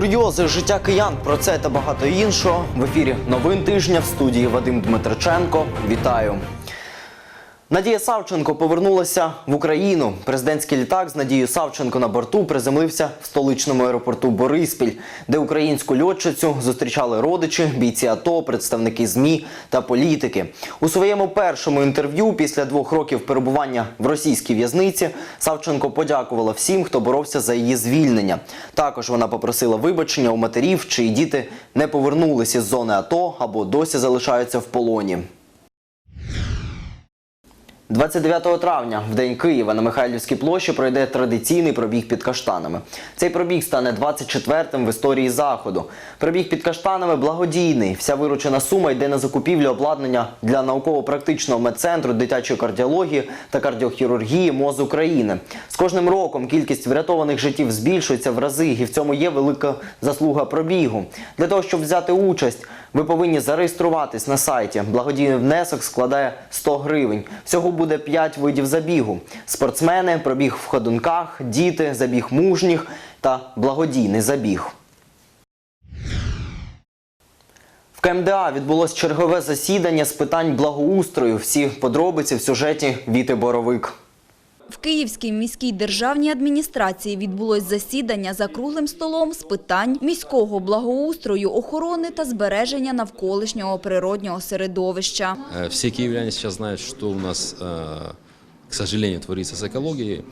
Курйози життя киян про це та багато іншого в ефірі новин тижня в студії Вадим Дмитриченко. Вітаю. Надія Савченко повернулася в Україну. Президентський літак з Надією Савченко на борту приземлився в столичному аеропорту Бориспіль, де українську льотчицю зустрічали родичі, бійці АТО, представники ЗМІ та політики. У своєму першому інтерв'ю після двох років перебування в російській в'язниці Савченко подякувала всім, хто боровся за її звільнення. Також вона попросила вибачення у матерів, чиї діти не повернулися з зони АТО або досі залишаються в полоні. 29 травня, в день Києва, на Михайлівській площі пройде традиційний пробіг під каштанами. Цей пробіг стане 24-м в історії заходу. Пробіг під каштанами благодійний. Вся виручена сума йде на закупівлю обладнання для науково-практичного медцентру дитячої кардіології та кардіохірургії МОЗ України. З кожним роком кількість врятованих життів збільшується в рази, і в цьому є велика заслуга пробігу. Для того, щоб взяти участь, ви повинні зареєструватись на сайті. Благодійний внесок складає 100 гривень. Всього буде 5 видів забігу: спортсмени, пробіг в ходунках, діти, забіг мужніх та благодійний забіг. В КМДА відбулось чергове засідання з питань благоустрою. Всі подробиці в сюжеті Віти Боровик. В Київській міській державній адміністрації відбулось засідання за круглим столом з питань міського благоустрою, охорони та збереження навколишнього природнього середовища. Э, Все киевляне сейчас знают, что у нас, э, к сожалению, творится с экологией. Э,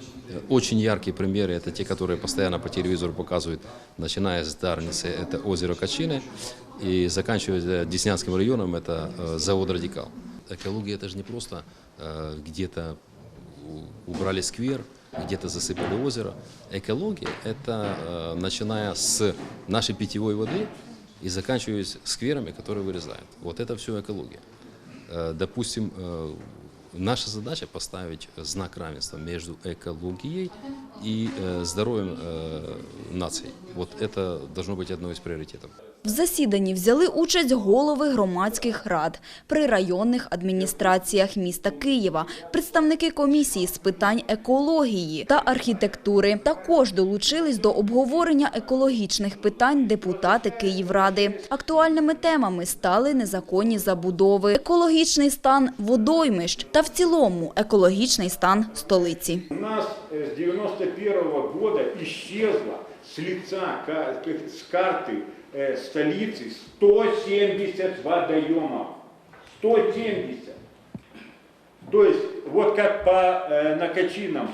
Очень яркие примеры – это те, которые постоянно по телевизору показывают, начиная с Дарницы, это озеро Качины, и заканчивая э, Деснянским районом, это э, завод «Радикал». Экология – это же не просто э, где-то у- убрали сквер, где-то засыпали озеро. Экология – это э, начиная с нашей питьевой воды и заканчивая скверами, которые вырезают. Вот это все экология. Э, Допустим, э, наша задача поставить знак равенства между экологией и э, здоровьем э, наций. Вот это должно быть одно из приоритетов. В засіданні взяли участь голови громадських рад при районних адміністраціях міста Києва, представники комісії з питань екології та архітектури. Також долучились до обговорення екологічних питань депутати Київради. Актуальними темами стали незаконні забудови, екологічний стан водоймищ та в цілому екологічний стан столиці. У нас з 1991 года исчезло с лица, с карты э, столицы 170 водоемов. 170. То есть, вот как по э, накачинам,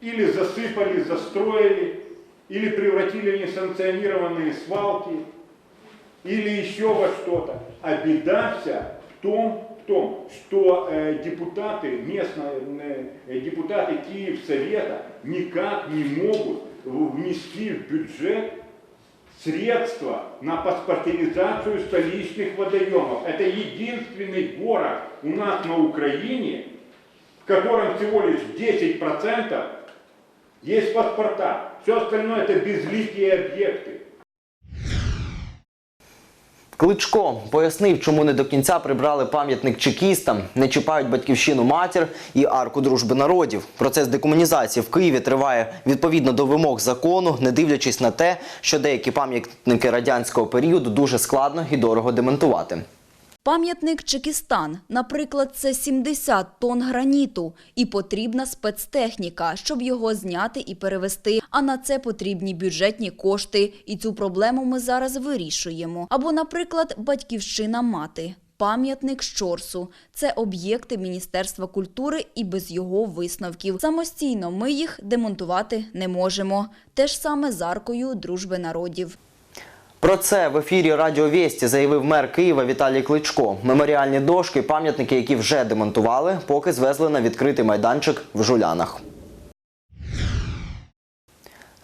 или засыпали, застроили, или превратили в несанкционированные свалки, или еще во что-то. А беда вся в том, том что э, депутаты, местные э, депутаты Киевсовета никак не могут внести в бюджет средства на паспортизацию столичных водоемов. Это единственный город у нас на Украине, в котором всего лишь 10% есть паспорта. Все остальное это безликие объекты. Кличко пояснив, чому не до кінця прибрали пам'ятник чекістам, не чіпають батьківщину матір і арку дружби народів. Процес декомунізації в Києві триває відповідно до вимог закону, не дивлячись на те, що деякі пам'ятники радянського періоду дуже складно і дорого демонтувати. Пам'ятник Чекістан, наприклад, це 70 тонн граніту, і потрібна спецтехніка, щоб його зняти і перевести. А на це потрібні бюджетні кошти, і цю проблему ми зараз вирішуємо. Або, наприклад, батьківщина мати. Пам'ятник Щорсу – це об'єкти Міністерства культури і без його висновків. Самостійно ми їх демонтувати не можемо. Те ж саме з аркою дружби народів. Про це в ефірі Радіо Вєсті заявив мер Києва Віталій Кличко. Меморіальні дошки, пам'ятники, які вже демонтували, поки звезли на відкритий майданчик в Жулянах.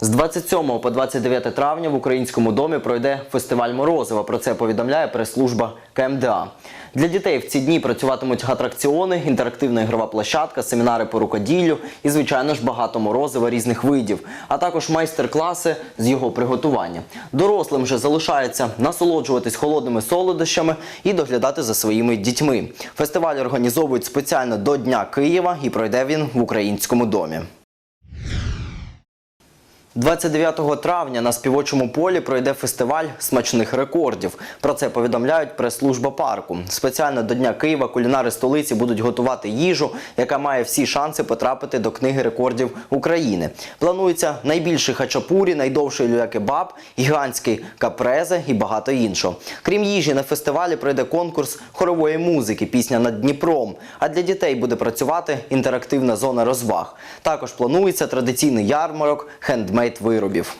З 27 по 29 травня в Українському домі пройде фестиваль Морозива. Про це повідомляє прес-служба КМДА. Для дітей в ці дні працюватимуть атракціони, інтерактивна ігрова площадка, семінари по рукоділлю і, звичайно ж, багато морозива різних видів, а також майстер-класи з його приготування. Дорослим же залишається насолоджуватись холодними солодощами і доглядати за своїми дітьми. Фестиваль організовують спеціально до Дня Києва і пройде він в Українському домі. 29 травня на співочому полі пройде фестиваль смачних рекордів. Про це повідомляють прес-служба парку. Спеціально до Дня Києва кулінари столиці будуть готувати їжу, яка має всі шанси потрапити до книги рекордів України. Планується найбільший хачапурі, найдовший люля-кебаб, гігантський капрезе і багато іншого. Крім їжі, на фестивалі пройде конкурс хорової музики Пісня над Дніпром. А для дітей буде працювати інтерактивна зона розваг. Також планується традиційний ярмарок хендмейд виробів.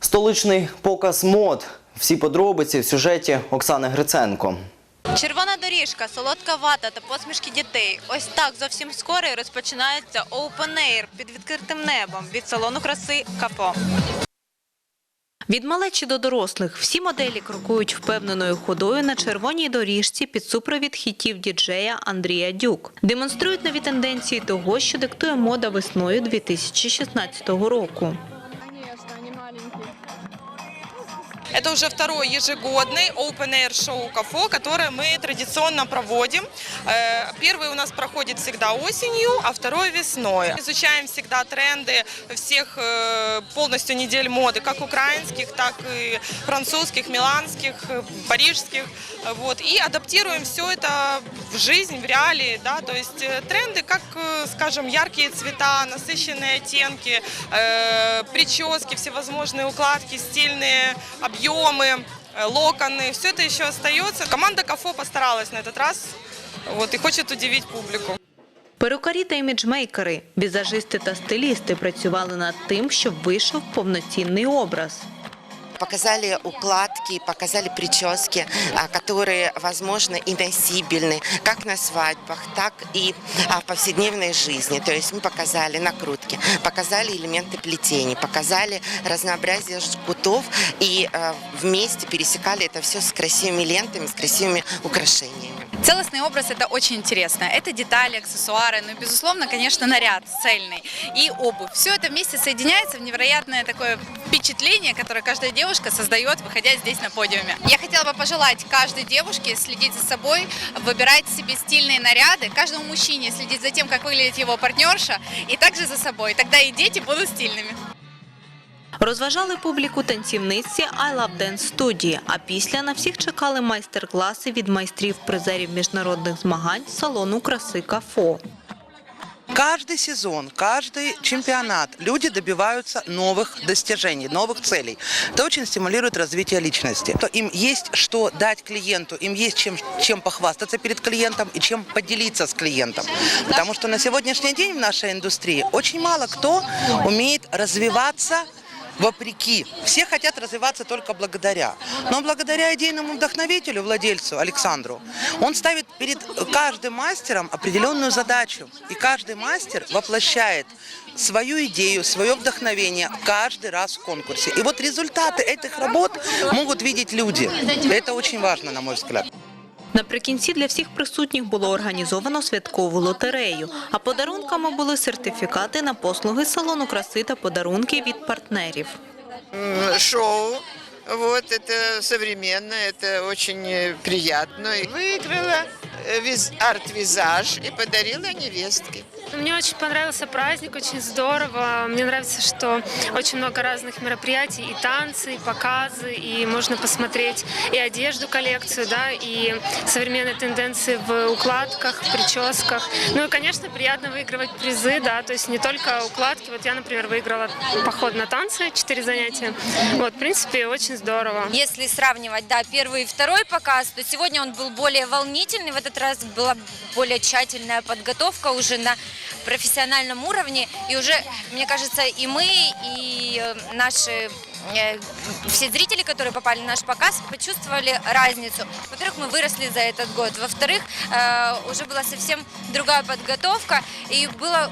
Столичний показ мод. Всі подробиці в сюжеті Оксани Гриценко. Червона доріжка, солодка вата та посмішки дітей. Ось так зовсім скоро розпочинається Open Air під відкритим небом від салону краси Капо. Від малечі до дорослих всі моделі крокують впевненою ходою на червоній доріжці під супровід хітів діджея Андрія Дюк. Демонструють нові тенденції того, що диктує мода весною 2016 року. Это уже второй ежегодный Open Air шоу КАФО, которое мы традиционно проводим. Э, Первый у нас проходит всегда осенью, а второй весной. Изучаем всегда тренды всех э, полностью недель моды, как украинских, так и французских, миланских, э, парижских. Вот. И адаптируем все это в жизнь, в реалии. Да? То есть тренды, как, скажем, яркие цвета, насыщенные оттенки, прически, всевозможные укладки, стильные объемы, э, локоны. Все это еще остается. Команда КАФО постаралась на этот раз вот, и хочет удивить публику. Перукарі та іміджмейкери, візажисти та стилісти працювали над тим, щоб вийшов повноцінний образ. Показали укладки, показали прически, а, которые, возможно, и носибельны как на свадьбах, так и а, в повседневной жизни. То есть мы показали накрутки, показали элементы плетений, показали разнообразие жгутов и а, вместе пересекали это все с красивыми лентами, с красивыми украшениями. Целостный образ это очень интересно. Это детали, аксессуары, ну и, безусловно, конечно, наряд цельный и обувь. Все это вместе соединяется в невероятное такое впечатление, которое каждая девушка создает, выходя здесь на подиуме. Я хотела бы пожелать каждой девушке следить за собой, выбирать себе стильные наряды, каждому мужчине следить за тем, как выглядит его партнерша, и также за собой. Тогда и дети будут стильными. Розважали публіку танцівниці I Love Dance студії, а після на всіх чекали майстер-класи від майстрів-призерів міжнародних змагань салону краси Кафо. Каждый сезон, каждый чемпионат люди добиваются новых достижений, новых целей. Это очень стимулирует развитие личности. То Им есть что дать клиенту, им есть чем, чем похвастаться перед клиентом и чем поделиться с клиентом. Потому что на сегодняшний день в нашей индустрии очень мало кто умеет развиваться вопреки. Все хотят развиваться только благодаря. Но благодаря идейному вдохновителю, владельцу Александру, он ставит перед каждым мастером определенную задачу. И каждый мастер воплощает свою идею, свое вдохновение каждый раз в конкурсе. И вот результаты этих работ могут видеть люди. Это очень важно, на мой взгляд. Наприкінці для всіх присутніх було організовано святкову лотерею, а подарунками були сертифікати на послуги салону краси та подарунки від партнерів. М, шоу. Вот это современно, это очень э, приятно. И Выиграла э, виз- арт-визаж и подарила невестке. Мне очень понравился праздник, очень здорово. Мне нравится, что очень много разных мероприятий, и танцы, и показы, и можно посмотреть и одежду, коллекцию, да, и современные тенденции в укладках, в прическах. Ну и, конечно, приятно выигрывать призы, да, то есть не только укладки. Вот я, например, выиграла поход на танцы, 4 занятия. Вот, в принципе, очень здорово. Если сравнивать, да, первый и второй показ, то сегодня он был более волнительный, в этот раз была более тщательная подготовка уже на профессиональном уровне, и уже, мне кажется, и мы, и э, наши э, все зрители, которые попали на наш показ, почувствовали разницу. Во-первых, мы выросли за этот год. Во-вторых, э, уже была совсем другая подготовка. И было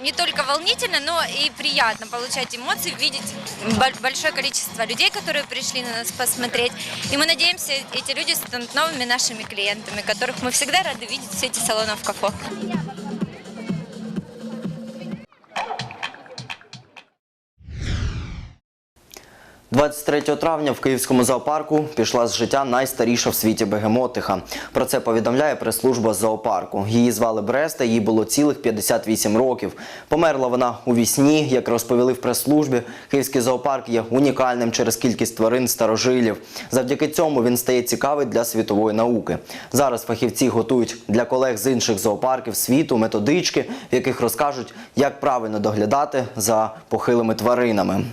не только волнительно, но и приятно получать эмоции, видеть бо- большое количество людей, которые пришли на нас посмотреть. И мы надеемся, эти люди станут новыми нашими клиентами, которых мы всегда рады видеть в сети салонов Кафо. 23 травня в Київському зоопарку пішла з життя найстаріша в світі бегемотиха. Про це повідомляє прес-служба зоопарку. Її звали Бреста, їй було цілих 58 років. Померла вона у вісні. Як розповіли в прес-службі, Київський зоопарк є унікальним через кількість тварин старожилів. Завдяки цьому він стає цікавий для світової науки. Зараз фахівці готують для колег з інших зоопарків світу методички, в яких розкажуть, як правильно доглядати за похилими тваринами.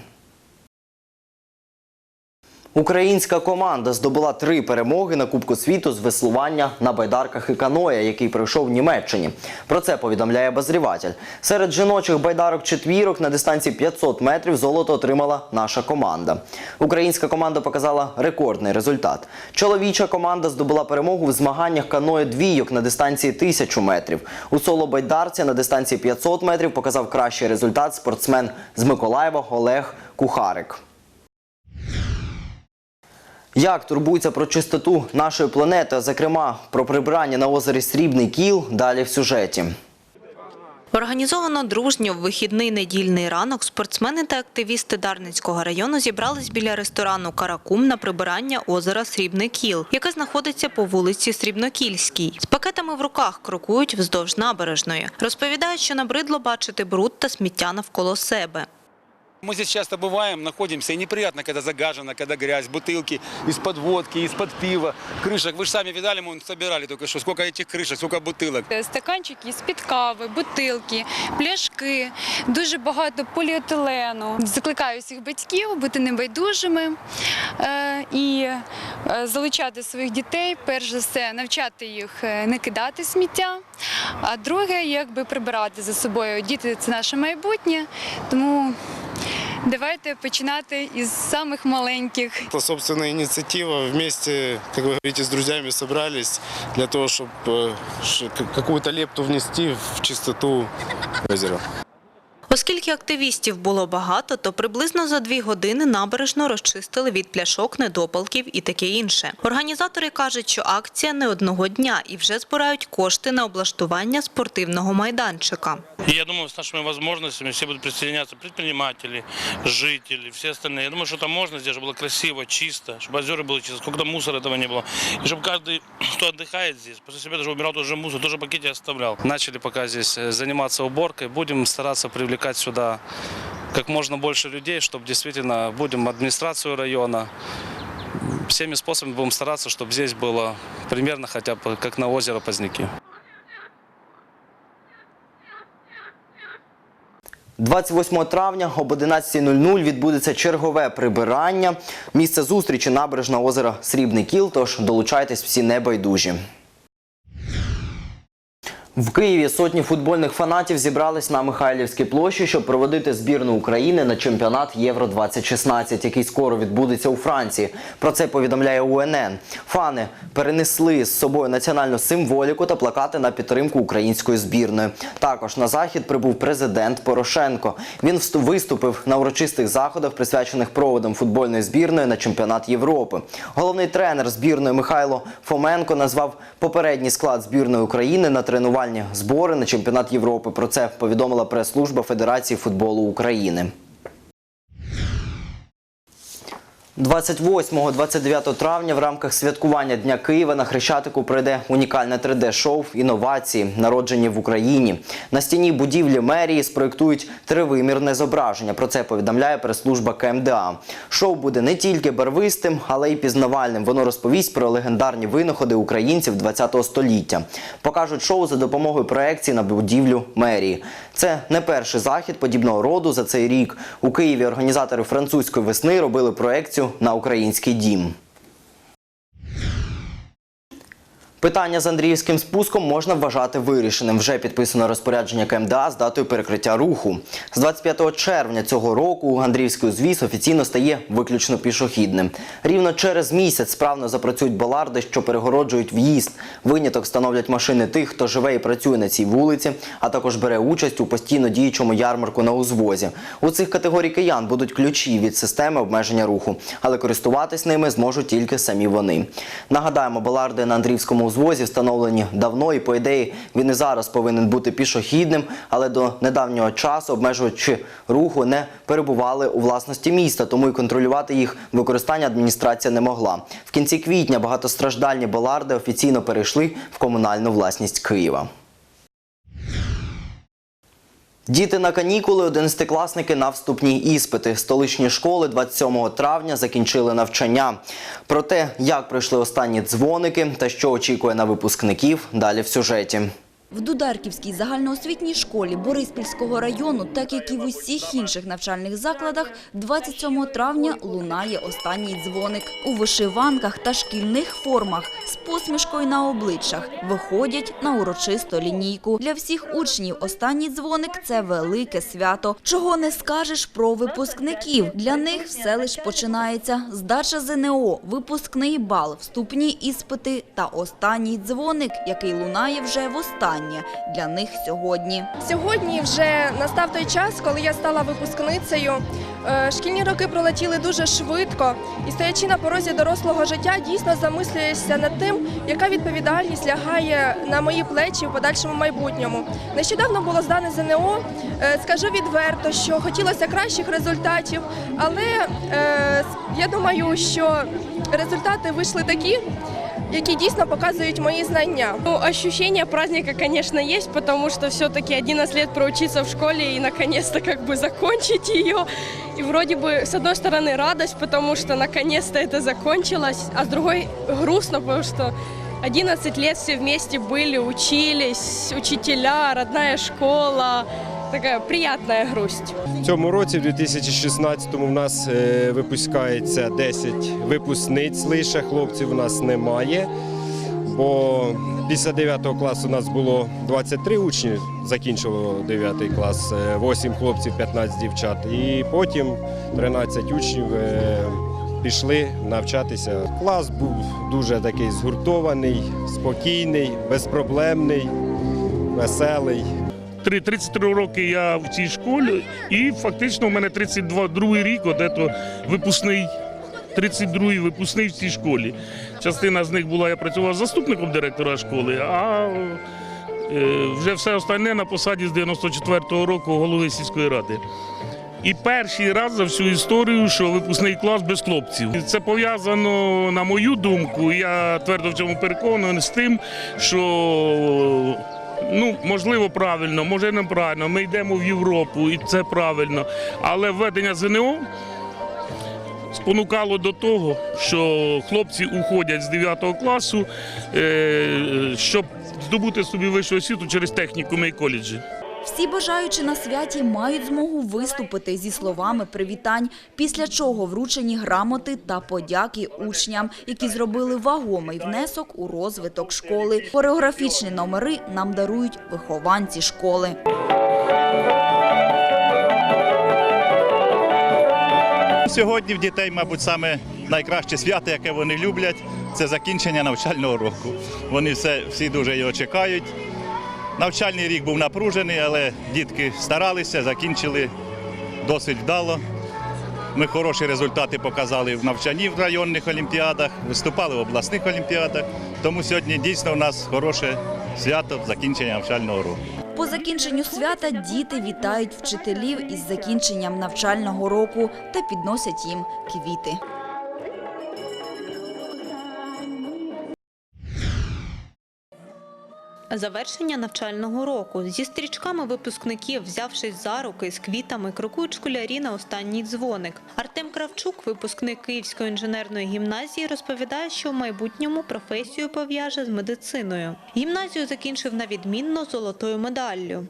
Українська команда здобула три перемоги на Кубку світу з веслування на байдарках і каноє, який пройшов в Німеччині. Про це повідомляє обозріватель. Серед жіночих байдарок четвірок на дистанції 500 метрів золото отримала наша команда. Українська команда показала рекордний результат. Чоловіча команда здобула перемогу в змаганнях каноє двійок на дистанції 1000 метрів. У соло байдарці на дистанції 500 метрів показав кращий результат спортсмен з Миколаєва Олег Кухарик. Як турбується про чистоту нашої планети, зокрема про прибирання на озері Срібний Кіл, далі в сюжеті. Організовано дружньо в вихідний недільний ранок спортсмени та активісти Дарницького району зібрались біля ресторану Каракум на прибирання озера Срібний Кіл, яке знаходиться по вулиці Срібнокільській. З пакетами в руках крокують вздовж набережної. Розповідають, що набридло бачити бруд та сміття навколо себе. Мы здесь часто бываем, находимся, и неприятно, когда загажено, когда грязь, бутылки из-под водки, из-под пива, крышек. Вы же сами видали, мы собирали только что, сколько этих крышек, сколько бутылок. Стаканчики з-під кави, бутилки, пляшки, дуже багато поліетилену. Закликаю всіх батьків бути небайдужими е, і е, залучати своїх дітей, перш за все, навчати їх е, не кидати сміття. А друге, якби прибирати за собою. Діти це наше майбутнє, тому давайте починати із самих маленьких. Это собственная инициатива. Вместе, как вы говорите, с друзьями собрались для того, чтобы какую-то лепту внести в чистоту озера. Оскільки активістів було багато, то приблизно за дві години набережно розчистили від пляшок, недопалків і таке інше. Організатори кажуть, що акція не одного дня і вже збирають кошти на облаштування спортивного майданчика. И я думаю, с нашими возможностями все будут присоединяться предприниматели, жители, все остальные. Я думаю, что там можно сделать, чтобы было красиво, чисто, чтобы озера было чисто, сколько там мусора этого не было. И чтобы каждый, кто отдыхает здесь, после себя даже убирал тоже мусор, тоже в пакете оставлял. Начали пока здесь э, заниматься уборкой, будем стараться привлекать сюда как можно больше людей, чтобы действительно будем администрацию района, всеми способами будем стараться, чтобы здесь было примерно хотя бы как на озеро Поздняки. 28 травня об 11.00 відбудеться чергове прибирання. Місце зустрічі набережна озера Срібний Кіл, тож долучайтесь всі небайдужі. В Києві сотні футбольних фанатів зібрались на Михайлівській площі, щоб проводити збірну України на чемпіонат Євро 2016, який скоро відбудеться у Франції. Про це повідомляє УНН. Фани перенесли з собою національну символіку та плакати на підтримку української збірної. Також на захід прибув президент Порошенко. Він виступив на урочистих заходах, присвячених проводам футбольної збірної на чемпіонат Європи. Головний тренер збірної Михайло Фоменко назвав попередній склад збірної України на тренувальні збори на чемпіонат Європи. Про це повідомила прес-служба Федерації футболу України. 28-29 травня в рамках святкування Дня Києва на Хрещатику пройде унікальне 3D-шоу «Інновації, народжені в Україні». На стіні будівлі мерії спроєктують тривимірне зображення. Про це повідомляє прес-служба КМДА. Шоу буде не тільки барвистим, але й пізнавальним. Воно розповість про легендарні винаходи українців ХХ століття. Покажуть шоу за допомогою проекції на будівлю мерії. Це не перший захід подібного роду за цей рік. У Києві організатори французької весни робили проекцію на український дім. Питання з Андріївським спуском можна вважати вирішеним. Вже підписано розпорядження КМДА з датою перекриття руху. З 25 червня цього року Андріївський узвіз офіційно стає виключно пішохідним. Рівно через місяць справно запрацюють баларди, що перегороджують в'їзд. Виняток становлять машини тих, хто живе і працює на цій вулиці, а також бере участь у постійно діючому ярмарку на узвозі. У цих категорій киян будуть ключі від системи обмеження руху, але користуватись ними зможуть тільки самі вони. Нагадаємо, баларди на Андріївському узвозі встановлені давно, і по ідеї він і зараз повинен бути пішохідним, але до недавнього часу обмежувачі руху не перебували у власності міста, тому і контролювати їх використання адміністрація не могла. В кінці квітня багатостраждальні баларди офіційно перейшли в комунальну власність Києва. Діти на канікули, одинадцятикласники на вступні іспити. Столичні школи 27 травня закінчили навчання. Про те, як пройшли останні дзвоники та що очікує на випускників, далі в сюжеті. В Дударківській загальноосвітній школі Бориспільського району, так як і в усіх інших навчальних закладах, 27 травня лунає останній дзвоник. У вишиванках та шкільних формах з посмішкою на обличчях виходять на урочисту лінійку. Для всіх учнів останній дзвоник – це велике свято. Чого не скажеш про випускників. Для них все лиш починається. Здача ЗНО, випускний бал, вступні іспити та останній дзвоник, який лунає вже востаннє для них сьогодні. Сьогодні вже настав той час, коли я стала випускницею. Е, Шкільні роки пролетіли дуже швидко, і стоячи на порозі дорослого життя, дійсно замислюєшся над тим, яка відповідальність лягає на мої плечі в подальшому майбутньому. Нещодавно було здане ЗНО. Е, Скажу відверто, що хотілося кращих результатів, але е, я думаю, що результати вийшли такі, які дійсно показують мої знання. Ну, ощущение праздника, конечно, есть, потому что все-таки 11 лет проучиться в школе и наконец-то как бы закончить ее. И вроде бы, с одной стороны, радость, потому что наконец-то это закончилось, а с другой грустно, потому что 11 лет все вместе были, учились, учителя, родная школа. Такая приятная грусть. В цьому році, в 2016-му, в нас е, випускається 10 випускниць лише, хлопців у нас немає. Бо після 9 класу у нас було 23 учні, закінчило 9 клас, е, 8 хлопців, 15 дівчат. І потім 13 учнів е, пішли навчатися. Клас був дуже такий згуртований, спокійний, безпроблемний, веселий. Три- 33 роки я в цій школі, і фактично у мене 32 другий рік, от ето випускний, 32-й випускний в цій школі. Частина з них була, я працював заступником директора школи, а е, вже все остальне на посаді з 94-го року голови сільської ради. І перший раз за всю історію, що випускний клас без хлопців. Це пов'язано, на мою думку, я твердо в цьому переконаний з тим, що ну можливо правильно, може неправильно. Ми йдемо в Європу, і це правильно. Але введення ЗНО спонукало до того, що хлопці уходять з 9 класу, е, щоб здобути собі вищу освіту через технікуми і коледжі. Всі бажаючі на святі мають змогу виступити зі словами привітань, після чого вручені грамоти та подяки учням, які зробили вагомий внесок у розвиток школи. Хореографічні номери нам дарують вихованці школи. Сьогодні в дітей, мабуть, саме найкраще свято, яке вони люблять, це закінчення навчального року. Вони все, всі дуже його чекають. Навчальний рік був напружений, але дітки старалися, закінчили досить вдало. Ми хороші результати показали в навчанні в районних олімпіадах, виступали в обласних олімпіадах. Тому сьогодні дійсно у нас хороше свято закінчення навчального року. По закінченню свята діти вітають вчителів із закінченням навчального року та підносять їм квіти. Завершення навчального року зі стрічками випускників, взявшись за руки з квітами, крокують школярі на останній дзвоник. Артем Кравчук, випускник Київської інженерної гімназії, розповідає, що в майбутньому професію пов'яже з медициною. Гімназію закінчив на відмінно золотою медаллю.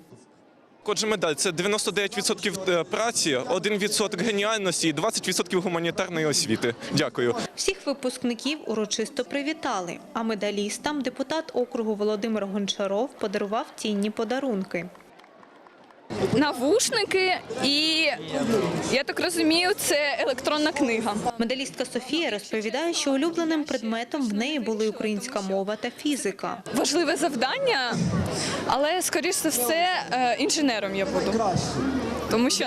Отже, медаль це 99% праці, 1% геніальності і 20% гуманітарної освіти. Дякую. Всіх випускників урочисто привітали, а медалістам депутат округу Володимир Гончаров подарував цінні подарунки. Навушники і, я так розумію, це електронна книга. Медалістка Софія розповідає, що улюбленим предметом в неї були українська мова та фізика. Важливе завдання, але, скоріш за все, е, інженером я буду. Тому що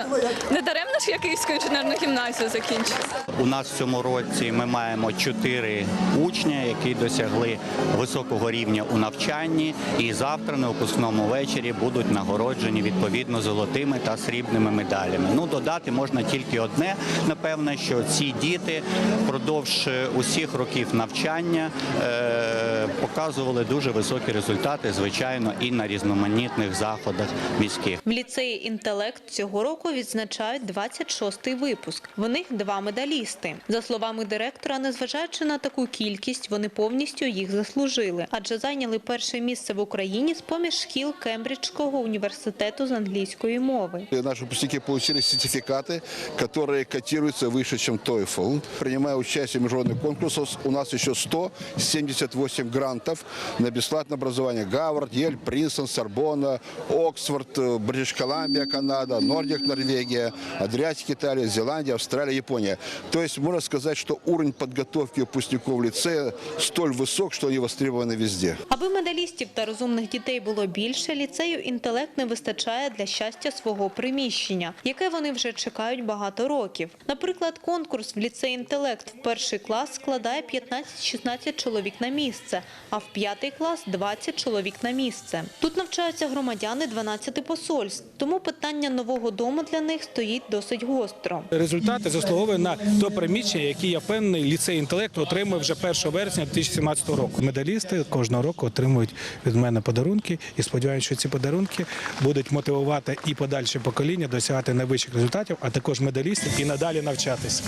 не даремно ж я Київську інженерну гімназію закінчила. У нас в цьому році ми маємо чотири учня, які досягли високого рівня у навчанні, і завтра на випускному вечорі будуть нагороджені відповідно золотими та срібними медалями. Ну додати можна тільки одне, напевне, що ці діти впродовж е, усіх років навчання е, показували дуже високі результати, звичайно, і на різноманітних заходах міських. В ліцеї інтелект цього року відзначають 26-й випуск. В них два медалісти. За словами директора, незважаючи на таку кількість, вони повністю їх заслужили, адже зайняли перше місце в Україні з поміж шкіл Кембриджського університету з англійської мови. Наши выпускники получили сертификаты, которые котируются выше, чем TOEFL. Принимая участие в международных конкурсах, у нас еще 178 грантов на бесплатное образование. Гарвард, Ель, Принстон, Сорбонна, Оксфорд, э, Бритиш Колумбия, Канада, Нордик, Норвегия, Адриатик, Италия, Зеландия, Австралия, Япония. То есть можно сказать, что уровень подготовки выпускников лицея столь высок, что они востребованы везде. Аби медалістів та розумних дітей було більше, ліцею інтелект не вистачає для щастя свого приміщення, яке вони вже чекають багато років. Наприклад, конкурс в ліцей інтелект в перший клас складає 15-16 чоловік на місце, а в п'ятий клас 20 чоловік на місце. Тут навчаються громадяни 12 посольств, тому питання нового дому для них стоїть досить гостро. Результати заслуговує на то приміщення, яке я впевнений, ліцей інтелекту отримує вже 1 вересня 2017 року. Медалісти кожного року отримують від мене подарунки і сподіваюся, що ці подарунки будуть мотивувати і подальше покоління досягати найвищих результатів, а також медалістів і надалі навчатися.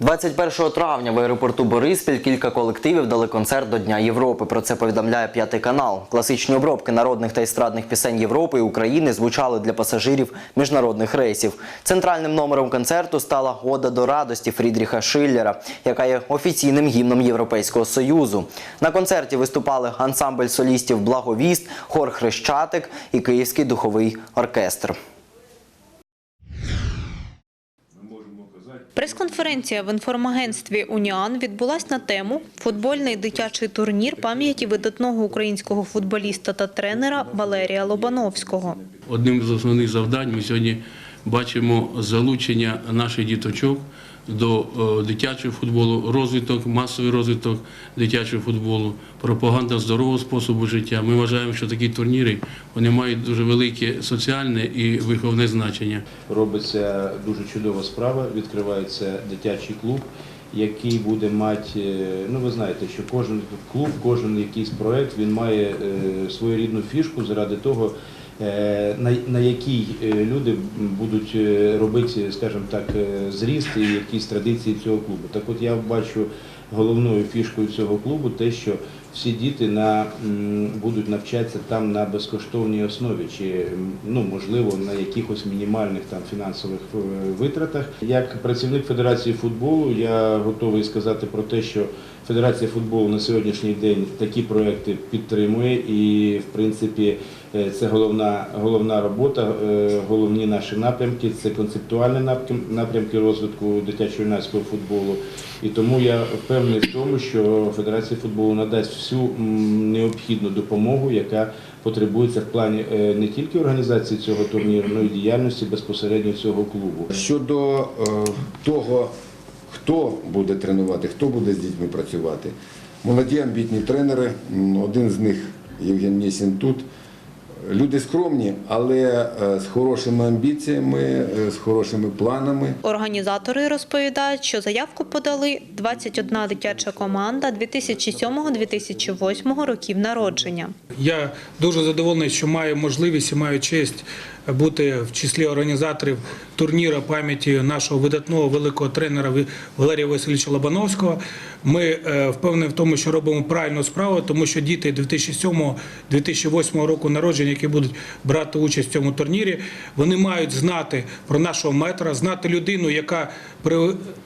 21 травня в аеропорту Бориспіль кілька колективів дали концерт до Дня Європи. Про це повідомляє п'ятий канал. Класичні обробки народних та естрадних пісень Європи і України звучали для пасажирів міжнародних рейсів. Центральним номером концерту стала Ода до радості Фрідріха Шиллера, яка є офіційним гімном Європейського союзу. На концерті виступали ансамбль солістів Благовіст, хор Хрещатик і Київський духовий оркестр. Прес-конференція в інформагентстві Уніан відбулась на тему футбольний дитячий турнір пам'яті видатного українського футболіста та тренера Валерія Лобановського. Одним з основних завдань ми сьогодні бачимо залучення наших діточок до е, дитячого футболу, розвиток, масовий розвиток дитячого футболу, пропаганда здорового способу життя. Ми вважаємо, що такі турніри вони мають дуже велике соціальне і виховне значення. робиться дуже чудова справа. Відкривається дитячий клуб, який буде мати. е, Ну ви знаєте, що кожен клуб, кожен якийсь проект він має е, свою рідну фішку заради того. Е, На, на якій е, люди будуть е, робити, скажімо так, зріст і якісь традиції цього клубу. Так от я бачу головною фішкою цього клубу те, що всі діти на, будуть навчатися там на безкоштовній основі, чи ну, можливо на якихось мінімальних там фінансових витратах. Як працівник Федерації футболу, я готовий сказати про те, що Федерація футболу на сьогоднішній день такі проекти підтримує, і в принципі це головна, головна робота, е, головні наші напрямки, це концептуальні напрям- напрямки розвитку дитячо-юнацького футболу. І тому я впевнений в тому, що Федерація футболу надасть всю необхідну допомогу, яка потребується в плані е, не тільки організації цього турніру, але й діяльності безпосередньо цього клубу. Щодо е, того, хто буде тренувати, хто буде з дітьми працювати. Молоді амбітні тренери, один з них Євген Мєсін тут. Люди скромні, але е, з хорошими амбіціями, е, з хорошими планами. Організатори розповідають, що заявку подали 21 дитяча команда 2007-2008 років народження. Я дуже задоволений, що маю можливість і маю честь бути в числі організаторів турніру пам'яті нашого видатного великого тренера Валерія Васильовича Лобановського. Ми е, впевнені в тому, що робимо правильну справу, тому що діти 2007-2008 року народження, які будуть брати участь в цьому турнірі, вони мають знати про нашого метра, знати людину, яка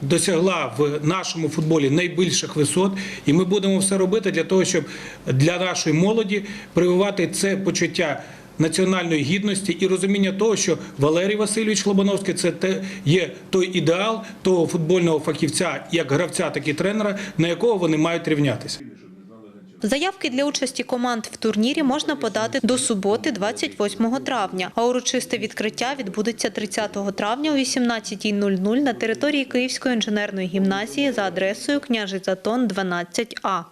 досягла в нашому футболі найбільших висот. І ми будемо все робити для того, щоб для нашої молоді прививати це почуття національної гідності і розуміння того, що Валерій Васильович Лобановський це те є той ідеал того футбольного фахівця, як гравця, так і тренера, на якого вони мають рівнятися. Заявки для участі команд в турнірі можна подати до суботи, 28 травня, а урочисте відкриття відбудеться 30 травня о 18.00 на території Київської інженерної гімназії за адресою Княжий Затон, 12А.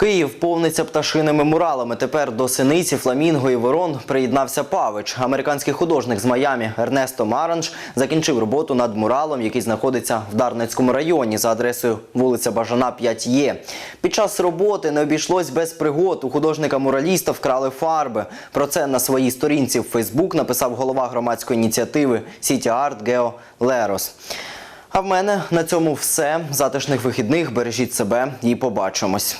Київ повниться пташиними муралами. Тепер до синиці, фламінго і ворон приєднався Павич. Американський художник з Майамі Ернесто Маранж закінчив роботу над муралом, який знаходиться в Дарницькому районі за адресою вулиця Бажана 5Є. Під час роботи не обійшлось без пригод. У художника-мураліста вкрали фарби. Про це на своїй сторінці в Фейсбук написав голова громадської ініціативи Сіті Арт Гео Лерос. А в мене на цьому все. Затишних вихідних. Бережіть себе і побачимось.